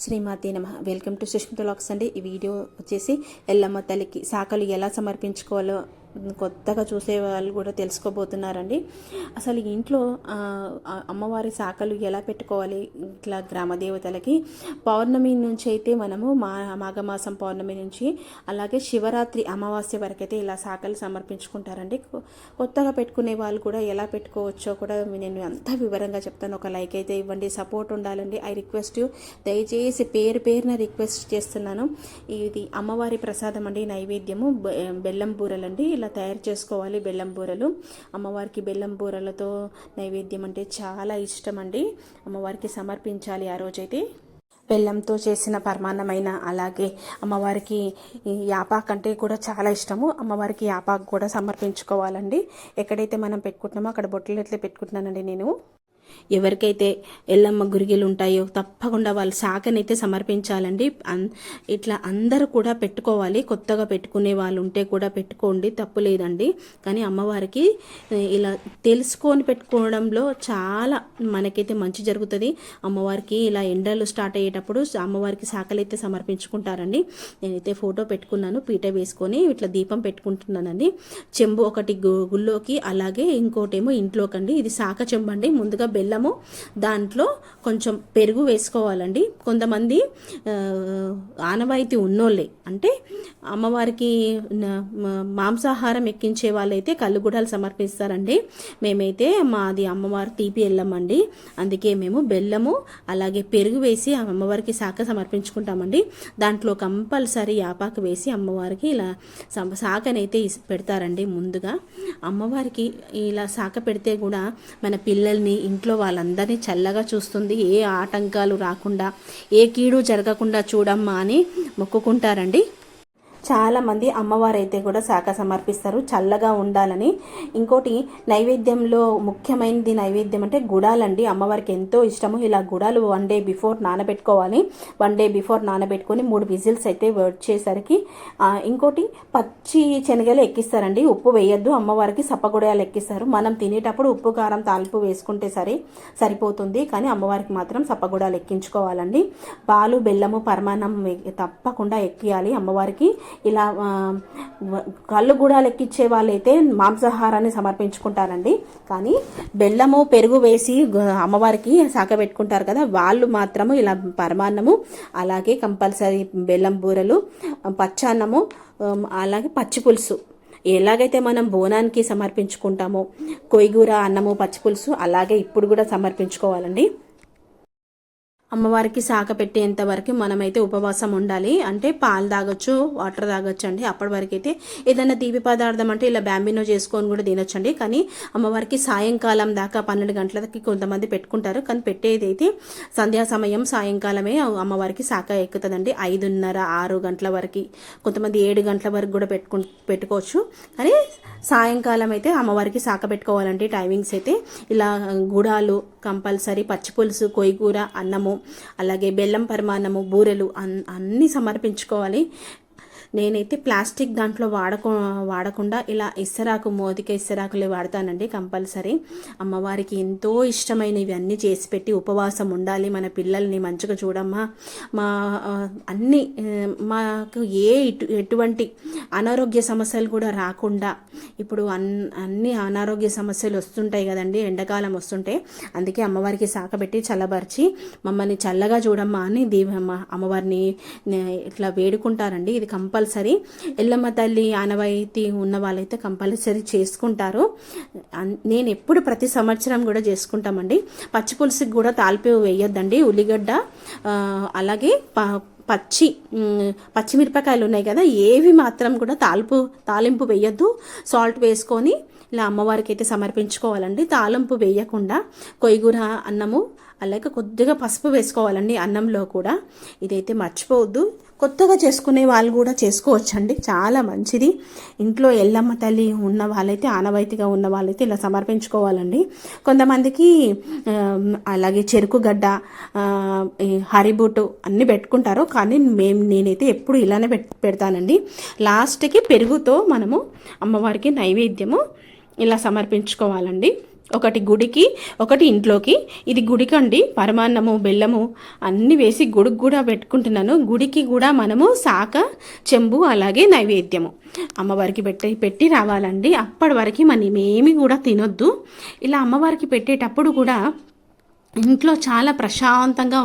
శ్రీమాతి నమ. Welcome to Sushmita lakhs అండి. ఈ వీడియో వచ్చేసి ఎల్లమ్మ తల్లికి శాఖలు ఎలా సమర్పించుకోవాలో కొత్తగా చూసే వాళ్ళు కూడా తెలుసుకోబోతున్నారండి. అసలు ఇంట్లో అమ్మవారి శాఖలు ఎలా పెట్టుకోవాలి? ఇట్లా గ్రామ దేవతలకి పౌర్ణమి నుంచి అయితే మనము మా మాఘమాసం పౌర్ణమి నుంచి అలాగే శివరాత్రి అమావాస్య వరకైతే ఇలా శాఖలు సమర్పించుకుంటారండి. కొత్తగా పెట్టుకునే వాళ్ళు కూడా ఎలా పెట్టుకోవచ్చో కూడా నేను అంతా వివరంగా చెప్తాను. ఒక లైక్ అయితే ఇవ్వండి సపోర్ట్ ఉండాలండి. ఐ రిక్వెస్ట్ యూ దయచేసి పేరు పేరున రిక్వెస్ట్ చేస్తున్నాను. ఇది అమ్మవారి ప్రసాదం అండి నైవేద్యము బె- బెల్లం బూరలండి ఇలా తయారు చేసుకోవాలి బెల్లం బూరలు. అమ్మవారికి బెల్లం బూరలతో నైవేద్యం అంటే చాలా ఇష్టం అండి అమ్మవారికి సమర్పించాలి ఆ రోజైతే. బెల్లంతో చేసిన పరమాన్నమైన అలాగే అమ్మవారికి యాపాక్ అంటే కూడా చాలా ఇష్టము. అమ్మవారికి యాపాక్ కూడా సమర్పించుకోవాలండి. ఎక్కడైతే మనం పెట్టుకుంటున్నామో అక్కడ బొట్టలు ఎట్లా పెట్టుకుంటున్నానండి నేను. ఎవరికైతే ఎల్లమ్మ గురిగిలు ఉంటాయో తప్పకుండా వాళ్ళు శాఖనైతే సమర్పించాలండి. అన్- ఇట్లా అందరూ కూడా పెట్టుకోవాలి. కొత్తగా పెట్టుకునే వాళ్ళు ఉంటే కూడా పెట్టుకోండి. తప్పు లేదండి. కానీ అమ్మవారికి ఇలా తెలుసుకొని పెట్టుకోవడంలో చాలా మనకైతే మంచి జరుగుతుంది. అమ్మవారికి ఇలా ఎండలు స్టార్ట్ అయ్యేటప్పుడు అమ్మవారికి శాఖలు అయితే సమర్పించుకుంటారండి. నేనైతే ఫోటో పెట్టుకున్నాను. పీట వేసుకొని ఇట్లా దీపం పెట్టుకుంటున్నానండి. చెంబు ఒకటి గు- గుళ్ళోకి అలాగే ఇంకోటేమో ఇంట్లోకండి. ఇది శాఖ చెంబు అండి. ముందుగా బెల్లము దాంట్లో కొంచెం పెరుగు వేసుకోవాలండి. కొంతమంది ఆనవాయితీ ఉన్నోళ్ళే. అంటే అమ్మవారికి మాంసాహారం ఎక్కించే వాళ్ళైతే కల్లుగుడాలు సమర్పిస్తారండి. మేమైతే మాది అమ్మవారి తీపి వెళ్ళమండి అందుకే మేము బెల్లము అలాగే పెరుగు వేసి ఆ అమ్మవారికి శాఖ సమర్పించుకుంటామండి. దాంట్లో కంపల్సరీ యాపాకు వేసి అమ్మవారికి ఇలా శాఖనైతే ఇస్- పెడతారండి ముందుగా. అమ్మవారికి ఇలా శాఖ పెడితే కూడా మన పిల్లల్ని ఇంట్లో వాళ్ళందరినీ చల్లగా చూస్తుంది. ఏ ఆటంకాలు రాకుండా ఏ కీడు జరగకుండా చూడమ్మా అని మొక్కుకుంటారండి. చాలామంది అమ్మవారు అయితే కూడా శాఖ సమర్పిస్తారు. చల్లగా ఉండాలని. ఇంకోటి నైవేద్యంలో ముఖ్యమైనది నైవేద్యం అంటే గుడాలండి. అమ్మవారికి ఎంతో ఇష్టము. ఇలా గుడాలు వన్ డే బిఫోర్ నానబెట్టుకోవాలి. వన్ డే బిఫోర్ నానబెట్టుకొని మూడు విజిల్స్ అయితే వచ్చేసరికి ఇంకోటి పచ్చి శనగలు ఎక్కిస్తారండి. ఉప్పు వేయొద్దు. అమ్మవారికి సప్పగుడాలు ఎక్కిస్తారు. మనం తినేటప్పుడు ఉప్పు కారం తాలింపు వేసుకుంటే సరే సరిపోతుంది. కానీ అమ్మవారికి మాత్రం సప్పగుడాలు ఎక్కించుకోవాలండి. పాలు బెల్లము పరమాన్నం తప్పకుండా ఎక్కియాలి అమ్మవారికి. ఇలా కళ్ళు కూడా లెక్కించే వాళ్ళైతే మాంసాహారాన్ని సమర్పించుకుంటారండి. కానీ బెల్లము పెరుగు వేసి అమ్మవారికి సాకబెట్టుకుంటారు కదా వాళ్ళు మాత్రము ఇలా పరమాన్నము అలాగే కంపల్సరీ బెల్లం బూరలు పచ్చాన్నము అలాగే పచ్చి పులుసు. ఎలాగైతే మనం బోనానికి సమర్పించుకుంటామో కొయ్యూర అన్నము పచ్చి పులుసు అలాగే ఇప్పుడు కూడా సమర్పించుకోవాలండి. అమ్మవారికి శాఖ పెట్టేంత వరకు మనమైతే ఉపవాసం ఉండాలి. అంటే పాలు తాగొచ్చు వాటర్ తాగొచ్చు అండి. అప్పటి వరకు అయితే ఏదైనా తీపి పదార్థం అంటే ఇలా బ్యాంబినో చేసుకొని కూడా తినొచ్చండి. కానీ అమ్మవారికి సాయంకాలం దాకా పన్నెండు గంటలకి కొంతమంది పెట్టుకుంటారు. కానీ పెట్టేది అయితే సంధ్యా సమయం సాయంకాలమే అమ్మవారికి శాఖ ఎక్కుతుందండి. ఐదున్నర ఆరు గంటల వరకు కొంతమంది ఏడు గంటల వరకు కూడా పెట్టుకు పెట్టుకోవచ్చు. కానీ సాయంకాలం అయితే అమ్మవారికి శాఖ పెట్టుకోవాలండి. టైమింగ్స్ అయితే ఇలా గుడాలు కంపల్సరీ పచ్చిపులుసు కొయ్యకూర అన్నము అలాగే బెల్లం పరిమాణము బూరెలు అన్ అన్నీ సమర్పించుకోవాలి. నేనైతే ప్లాస్టిక్ దాంట్లో వాడకు వాడకుండా ఇలా ఇసరాకు మోదిక ఇసరాకులు వాడతానండి కంపల్సరీ. అమ్మవారికి ఎంతో ఇష్టమైనవి అన్నీ చేసి పెట్టి ఉపవాసం ఉండాలి. మన పిల్లల్ని మంచిగా చూడమ్మా. మా అన్ని మాకు ఏ ఎటువంటి అనారోగ్య సమస్యలు కూడా రాకుండా ఇప్పుడు అన్ అన్ని అనారోగ్య సమస్యలు వస్తుంటాయి కదండి ఎండాకాలం వస్తుంటే. అందుకే అమ్మవారికి శాఖ చల్లబరిచి మమ్మల్ని చల్లగా చూడమ్మా అని దేవమ్మ అమ్మవారిని నే- ఇట్లా వేడుకుంటారండి. ఇది కంపల్ కంపల్సరీ. ఎల్లమ్మ తల్లి ఆనవాయితీ ఉన్న వాళ్ళైతే కంపల్సరీ చేసుకుంటారు. అన్- నేను ఎప్పుడు ప్రతి సంవత్సరం కూడా చేసుకుంటామండి. పచ్చి పులుసుకి కూడా తాలిపి వేయొద్దండి. ఉల్లిగడ్డ అలాగే ప- పచ్చి పచ్చిమిరపకాయలు ఉన్నాయి కదా ఏవి మాత్రం కూడా తాలింపు తాలింపు వేయద్దు. సాల్ట్ వేసుకొని ఇలా అమ్మవారికి అయితే సమర్పించుకోవాలండి. తాలింపు వేయకుండా కొయ్యూర అన్నము అలాగే కొద్దిగా పసుపు వేసుకోవాలండి అన్నంలో కూడా. ఇదైతే మర్చిపోవద్దు. కొత్తగా చేసుకునే వాళ్ళు కూడా చేసుకోవచ్చండి. చాలా మంచిది. ఇంట్లో ఎల్లమ్మ తల్లి ఉన్న వాళ్ళైతే ఆనవాయితీగా ఉన్న వాళ్ళైతే ఇలా సమర్పించుకోవాలండి. కొంతమందికి అలాగే చెరుకు గడ్డ హరిబూటు ఈ అన్నీ పెట్టుకుంటారు. కానీ మేము నేనైతే ఎప్పుడు ఇలానే పెడతానండి. లాస్ట్కి పెరుగుతో మనము అమ్మవారికి నైవేద్యము ఇలా సమర్పించుకోవాలండి. ఒకటి గుడికి ఒకటి ఇంట్లోకి. ఇది గుడికి అండి. పరమాన్నము బెల్లము అన్నీ వేసి గుడికి కూడా పెట్టుకుంటున్నాను. గుడికి కూడా మనము శాఖ చెంబు అలాగే నైవేద్యము. అమ్మవారికి పెట్టి పెట్టి రావాలండి. అప్పటి వరకు మనం ఏమి కూడా తినొద్దు. ఇలా అమ్మవారికి పెట్టేటప్పుడు కూడా ఇంట్లో చాలా ప్రశాంతంగా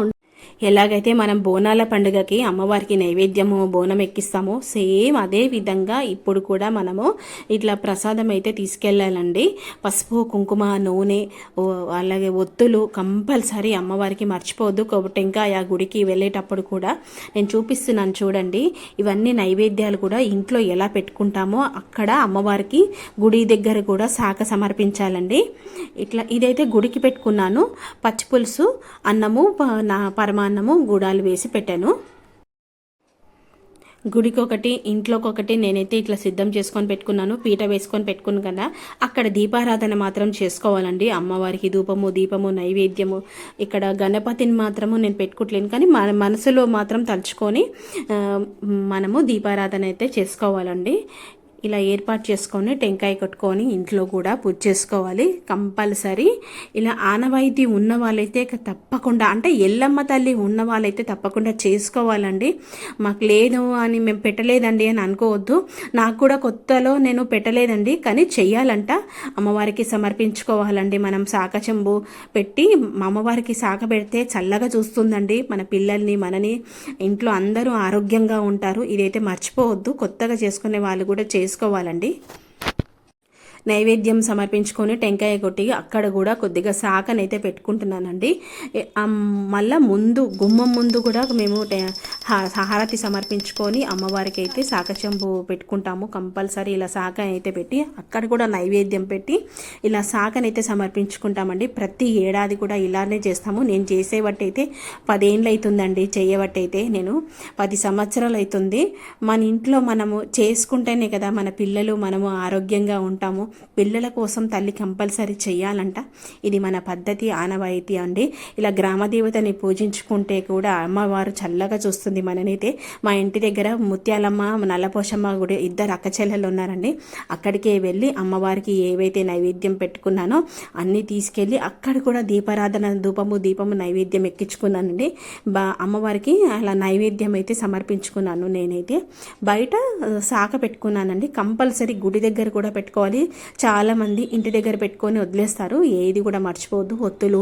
ఎలాగైతే మనం బోనాల పండుగకి అమ్మవారికి నైవేద్యము బోనం ఎక్కిస్తామో సేమ్ అదే విధంగా ఇప్పుడు కూడా మనము ఇట్లా ప్రసాదం అయితే తీసుకెళ్ళాలండి. పసుపు కుంకుమ నూనె అలాగే ఒత్తులు కంపల్సరీ అమ్మవారికి మర్చిపోవద్దు. కొబ్బరి టెంకాయ గుడికి వెళ్ళేటప్పుడు కూడా నేను చూపిస్తున్నాను చూడండి. ఇవన్నీ నైవేద్యాలు కూడా ఇంట్లో ఎలా పెట్టుకుంటామో అక్కడ అమ్మవారికి గుడి దగ్గర కూడా శాఖ సమర్పించాలండి. ఇట్లా ఇదైతే గుడికి పెట్టుకున్నాను. పచ్చి పులుసు అన్నము నా పరమా పరమాన్నము గుడాలు వేసి పెట్టాను. గుడికొకటి ఇంట్లోకొకటి ఒకటి నేనైతే ఇట్లా సిద్ధం చేసుకొని పెట్టుకున్నాను. పీట వేసుకొని పెట్టుకున్నాను కదా. అక్కడ దీపారాధన మాత్రం చేసుకోవాలండి. అమ్మవారికి ధూపము దీపము నైవేద్యము. ఇక్కడ గణపతిని మాత్రము నేను పెట్టుకోవట్లేను కానీ మన మనసులో మాత్రం తలుచుకొని మనము దీపారాధన అయితే చేసుకోవాలండి. ఇలా ఏర్పాటు చేసుకొని టెంకాయ కట్టుకొని ఇంట్లో కూడా పూజ చేసుకోవాలి కంపల్సరీ. ఇలా ఆనవాయితీ ఉన్న వాళ్ళైతే తప్పకుండా అంటే ఎల్లమ్మ తల్లి ఉన్న వాళ్ళైతే తప్పకుండా చేసుకోవాలండి. మాకు లేదు అని మేము పెట్టలేదండి అని అనుకోవద్దు. నాకు కూడా కొత్తలో నేను పెట్టలేదండి కానీ చెయ్యాలంట. అమ్మవారికి సమర్పించుకోవాలండి. మనం శాఖ చెంబు పెట్టి మా అమ్మవారికి శాఖ పెడితే చల్లగా చూస్తుందండి. మన పిల్లల్ని మనని ఇంట్లో అందరూ ఆరోగ్యంగా ఉంటారు. ఇదైతే మర్చిపోవద్దు. కొత్తగా చేసుకునే వాళ్ళు కూడా చేసుకోవాలండి. నైవేద్యం సమర్పించుకొని టెంకాయ కొట్టి అక్కడ కూడా కొద్దిగా శాఖనైతే పెట్టుకుంటున్నానండి. మళ్ళా ముందు గుమ్మం ముందు కూడా మేము హారతి సమర్పించుకొని అమ్మవారికి అయితే శాఖ పెట్టుకుంటాము. కంపల్సరీ ఇలా శాఖ అయితే పెట్టి అక్కడ కూడా నైవేద్యం పెట్టి ఇలా శాఖనైతే సమర్పించుకుంటామండి. ప్రతి ఏడాది కూడా ఇలానే చేస్తాము. నేను చేసేవట్టయితే పదేళ్ళు అవుతుందండి చేయవట్టయితే నేను. పది సంవత్సరాలు అవుతుంది మన ఇంట్లో మనము చేసుకుంటేనే కదా మన పిల్లలు మనము ఆరోగ్యంగా ఉంటాము. పిల్లల కోసం తల్లి కంపల్సరీ చేయాలంట ఇది మన పద్ధతి ఆనవాయితీ అండి. ఇలా గ్రామదేవతని పూజించుకుంటే కూడా అమ్మవారు చల్లగా చూస్తుంది మననైతే. మా ఇంటి దగ్గర ముత్యాలమ్మ నల్లపోషమ్మ గుడి ఇద్దరు అక్కచెల్లెలు ఉన్నారండి. అక్కడికే వెళ్ళి అమ్మవారికి ఏవైతే నైవేద్యం పెట్టుకున్నానో అన్నీ తీసుకెళ్ళి అక్కడ కూడా దీపారాధన ధూపము దీపము నైవేద్యం ఎక్కించుకున్నానండి. బా అమ్మవారికి అలా నైవేద్యం అయితే సమర్పించుకున్నాను నేనైతే. బయట శాఖ పెట్టుకున్నానండి. కంపల్సరీ గుడి దగ్గర కూడా పెట్టుకోవాలి. చాలామంది ఇంటి దగ్గర పెట్టుకొని వదిలేస్తారు. ఏది కూడా మర్చిపోవద్దు. ఒత్తులు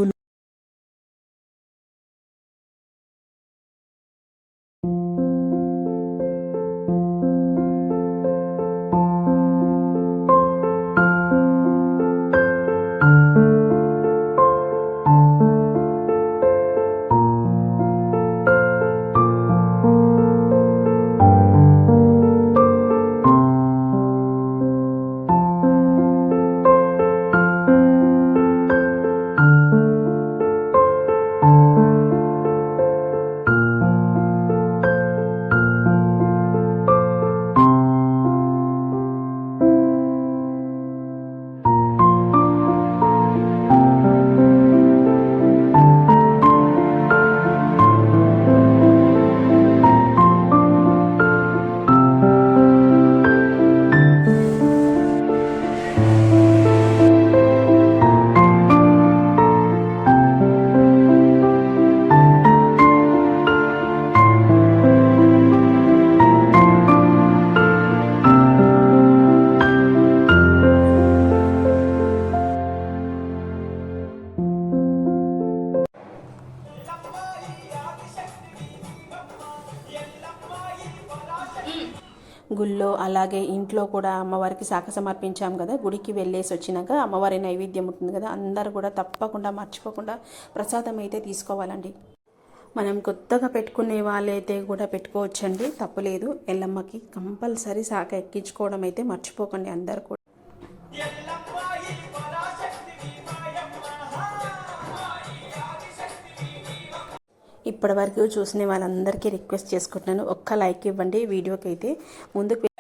ఇంట్లో కూడా అమ్మవారికి శాఖ సమర్పించాం కదా గుడికి వెళ్ళేసి వచ్చినాక అమ్మవారి నైవేద్యం ఉంటుంది కదా అందరూ కూడా తప్పకుండా మర్చిపోకుండా ప్రసాదం అయితే తీసుకోవాలండి. మనం కొత్తగా పెట్టుకునే వాళ్ళైతే కూడా పెట్టుకోవచ్చండి తప్పులేదు ఎల్లమ్మకి కంపల్సరీ శాఖ ఎక్కించుకోవడం అయితే మర్చిపోకండి అందరు కూడా. ఇప్పటివరకు చూసిన వాళ్ళందరికీ రిక్వెస్ట్ చేసుకుంటున్నాను ఒక్క లైక్ ఇవ్వండి వీడియోకి అయితే ముందుకు